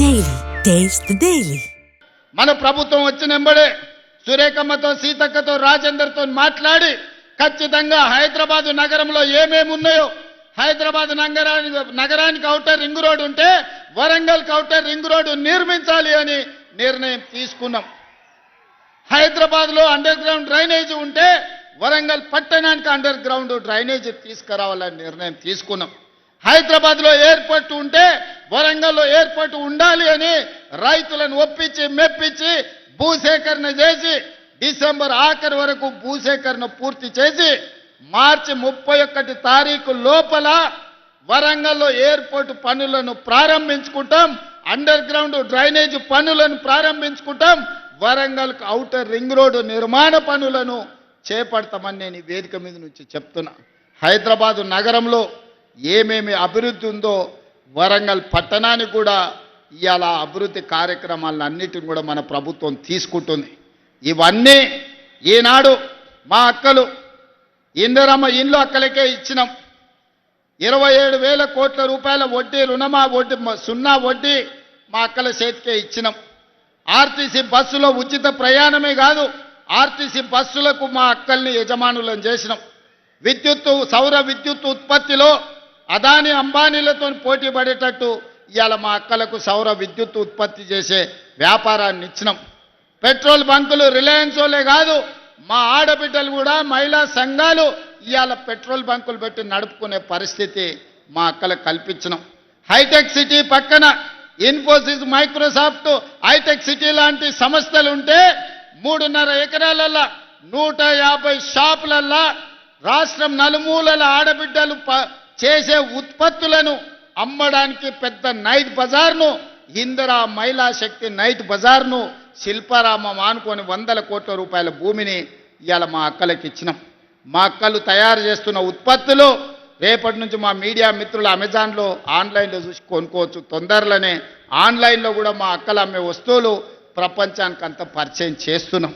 Daily taste daily మన ప్రభుత్వం వచ్చిన వెంబడే సురేఖమ్మతో సీతక్కతో రాజేందర్తో మాట్లాడి ఖచ్చితంగా హైదరాబాద్ నగరంలో ఏమేమి ఉన్నాయో హైదరాబాద్ నగరానికి నగరానికి అవుటర్ రింగ్ రోడ్ ఉంటే వరంగల్ అవుటర్ రింగ్ రోడ్డు నిర్మించాలి అని నిర్ణయం తీసుకున్నాం. హైదరాబాద్లో అండర్ గ్రౌండ్ డ్రైనేజ్ ఉంటే వరంగల్ పట్టణానికి అండర్ గ్రౌండ్ డ్రైనేజ్ తీసుకురావాలని నిర్ణయం తీసుకున్నాం. హైదరాబాద్లో ఎయిర్పోర్ట్ ఉంటే వరంగల్లో ఎయిర్పోర్ట్ ఉండాలి అని రైతులను ఒప్పించి మెప్పించి భూసేకరణ చేసి డిసెంబర్ ఆఖరి వరకు భూసేకరణ పూర్తి చేసి మార్చి ముప్పై ఒకటి తారీఖు లోపల వరంగల్లో ఎయిర్పోర్ట్ పనులను ప్రారంభించుకుంటాం. అండర్ గ్రౌండ్ డ్రైనేజ్ పనులను ప్రారంభించుకుంటాం. వరంగల్ అవుటర్ రింగ్ రోడ్డు నిర్మాణ పనులను చేపడతామని నేను వేదిక మీద నుంచి చెప్తున్నా. హైదరాబాదు నగరంలో ఏమేమి అభివృద్ధి ఉందో వరంగల్ పట్టణానికి కూడా ఇవాళ అభివృద్ధి కార్యక్రమాలను అన్నిటిని కూడా మన ప్రభుత్వం తీసుకుంటుంది. ఇవన్నీ ఈనాడు మా అక్కలు ఇందిరమ్మ ఇల్లు అక్కలకే ఇచ్చినాం. ఇరవై ఏడు వేల కోట్ల రూపాయల వడ్డీ రుణమా వడ్డీ సున్నా వడ్డీ మా అక్కల చేతికే ఇచ్చినాం. ఆర్టీసీ బస్సులో ఉచిత ప్రయాణమే కాదు ఆర్టీసీ బస్సులకు మా అక్కల్ని యజమానులను చేసినాం. విద్యుత్తు సౌర విద్యుత్ ఉత్పత్తిలో అదాని అంబానీలతో పోటీ పడేటట్టు ఇవాళ మా అక్కలకు సౌర విద్యుత్ ఉత్పత్తి చేసే వ్యాపారాన్ని ఇచ్చినాం. పెట్రోల్ బంకులు రిలయన్స్ వాళ్ళే కాదు మా ఆడబిడ్డలు కూడా మహిళా సంఘాలు ఇవాళ పెట్రోల్ బంకులు పెట్టి నడుపుకునే పరిస్థితి మా అక్కలకు కల్పించినాం. హైటెక్ సిటీ పక్కన ఇన్ఫోసిస్ మైక్రోసాఫ్ట్ హైటెక్ సిటీ లాంటి సంస్థలు ఉంటే మూడున్నర ఎకరాలల్లా నూట యాభై షాపులల్లా రాష్ట్రం నలుమూలల ఆడబిడ్డలు ప- చేసే ఉత్పత్తులను అమ్మడానికి పెద్ద నైట్ బజార్ను ఇందిరా మహిళా శక్తి నైట్ బజార్ను శిల్పారామం ఆనుకొని వందల కోట్ల రూపాయల భూమిని ఇవాళ మా అక్కలకి ఇచ్చినాం. మా అక్కలు తయారు చేస్తున్న ఉత్పత్తులు రేపటి నుంచి మా మీడియా మిత్రులు అమెజాన్లో ఆన్లైన్లో చూసి కొనుక్కోవచ్చు. తొందరలోనే ఆన్లైన్లో కూడా మా అక్కలు అమ్మే వస్తువులు ప్రపంచానికి అంతా పరిచయం చేస్తున్నాం.